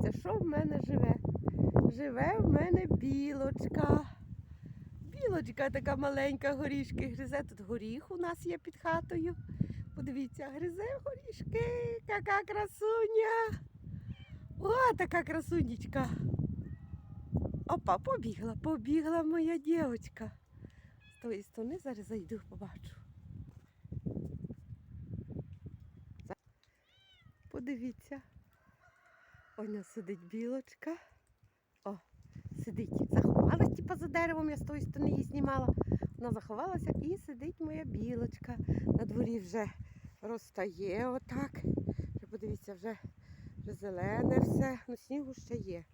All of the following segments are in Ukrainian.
подивіться, що в мене живе. Живе в мене білочка. Білочка така маленька, горішки гризе. Тут горіх у нас є під хатою. Подивіться, гризе горішки, яка красуня. О, така красунечка. Опа, побігла, побігла моя дівчинка. З тої сторони зараз зайду, побачу. Подивіться. Оня сидить білочка. О, сидить. Заховалась типа за деревом, я з тої сторони її знімала. Вона заховалася і сидить моя білочка. На дворі вже розтає отак. Вже подивіться, вже, вже зелене все. Ну, снігу ще є.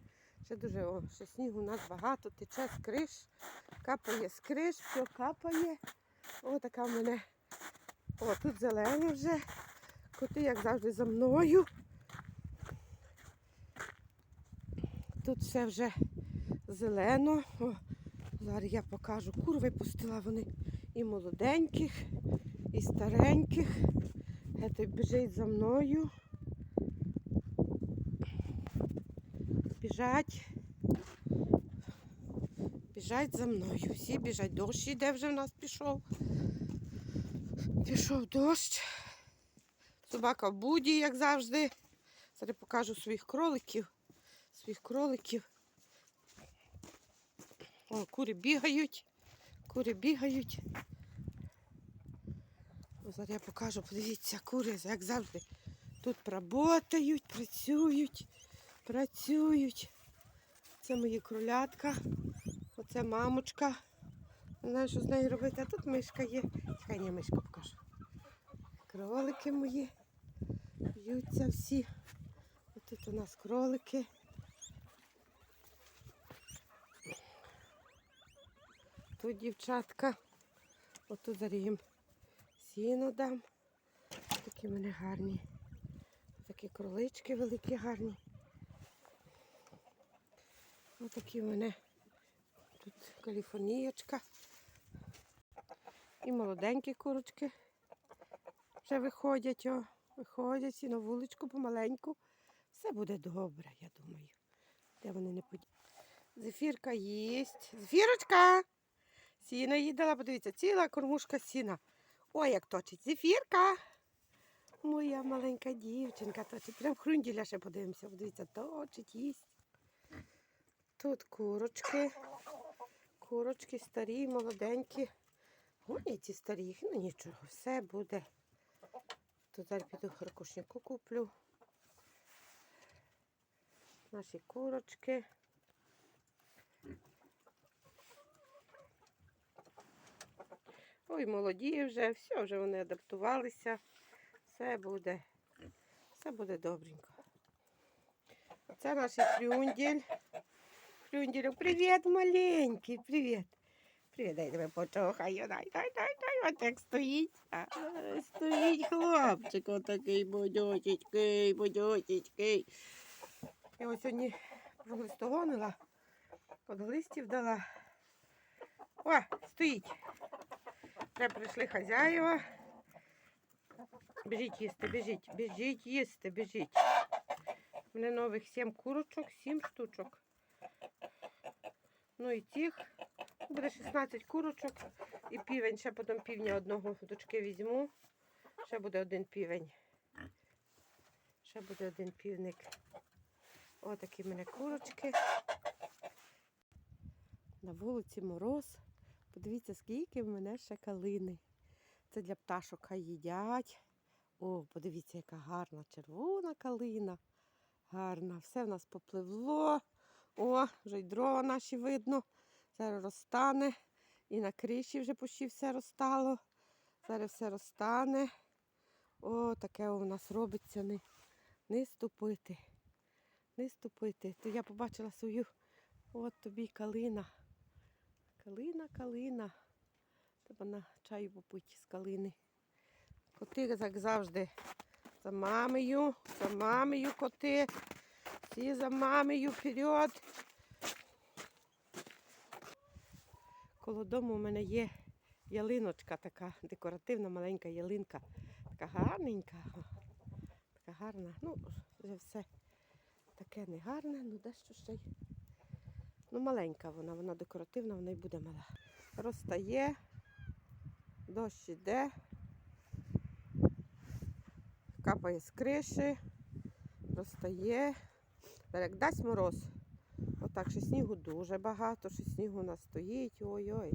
Ще дуже о, ще снігу у нас багато, тече з криш, капає з криш, все капає. О, така в мене. О, тут зелене вже. Коти, як завжди, за мною. Тут все вже зелено. О, зараз я покажу. Кур випустила вони і молоденьких, і стареньких. Це біжить за мною. Біжать. Біжать за мною. Всі біжать. Дощ іде вже в нас пішов. Пішов дощ. Собака в буді, як завжди. Зараз покажу своїх кроликів. Своїх кроликів. О, кури бігають. Кури бігають. О, зараз я покажу, подивіться, кури, як завжди. Тут працюють, працюють, працюють. Це мої кролятка. Оце мамочка. Не знаю, що з нею робити. А тут мишка є. Чекай, я мишку покажу. Кролики мої. Б'ються всі. Тут у нас кролики. Тут дівчатка. Отут зараз сіно дам. Такі мене гарні. Такі кролички великі гарні. Ось такі в мене тут каліфорнієчка. І молоденькі курочки вже виходять, о, виходять і на вуличку помаленьку. Все буде добре, я думаю. Де вони не поділи? Зефірка їсть. Зефірочка! Сіна їдала, подивіться, ціла кормушка сіна. Ой, як точить. Зефірка! Моя маленька дівчинка точить. Прям хрунділя ще подивимося. Подивіться, точить, їсть. Тут курочки. Курочки старі, молоденькі. Гонять ці старі, ну нічого, все буде. Тут зараз піду ракушняку куплю. Наші курочки. Ой, молоді вже, все, вже вони адаптувалися. Все буде, все буде добренько. Це наш фрюнділь. Фрюнділю, привіт, маленький, привіт. Привіт, дай тебе почухаю, дай, дай, дай, дай, отак стоїть. Стоїть хлопчик, отакий будючечкий, будючечкий. Я ось сьогодні проглистогонила, подглистів дала. О, стоїть. Вже прийшли хазяїва. Біжіть їсти, біжіть, біжіть їсти, біжіть. У мене нових сім курочок, сім штучок. Ну і тих. Буде 16 курочок і півень. Ще потім півня одного дочки візьму. Ще буде один півень. Ще буде один півник. Отакі в мене курочки. На вулиці мороз. Подивіться, скільки в мене ще калини. Це для пташок хай їдять. О, подивіться, яка гарна червона калина. Гарна. Все в нас попливло. О, вже й дрова наші видно. Зараз розтане. І на криші вже почти все розтало. Зараз все розтане. О, таке у нас робиться не, не ступити. Не ступити. То я побачила свою. От тобі калина. Калина, калина. Треба на чаю попити з калини. Коти, як завжди, за мамою, за мамою коти. Всі за мамою вперед. Коло дому у мене є ялиночка така, декоративна маленька ялинка. Така гарненька. Така гарна. Ну, вже все таке негарне, ну дещо ще й. Ну, маленька вона, вона декоративна, вона й буде мала. Розтає, дощ іде, капає з криші, розтає. Як дасть мороз, отак ще снігу дуже багато, ще снігу у нас стоїть. Ой-ой.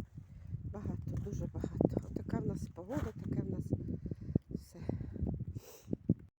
Багато, дуже багато. Отака в нас погода, таке в нас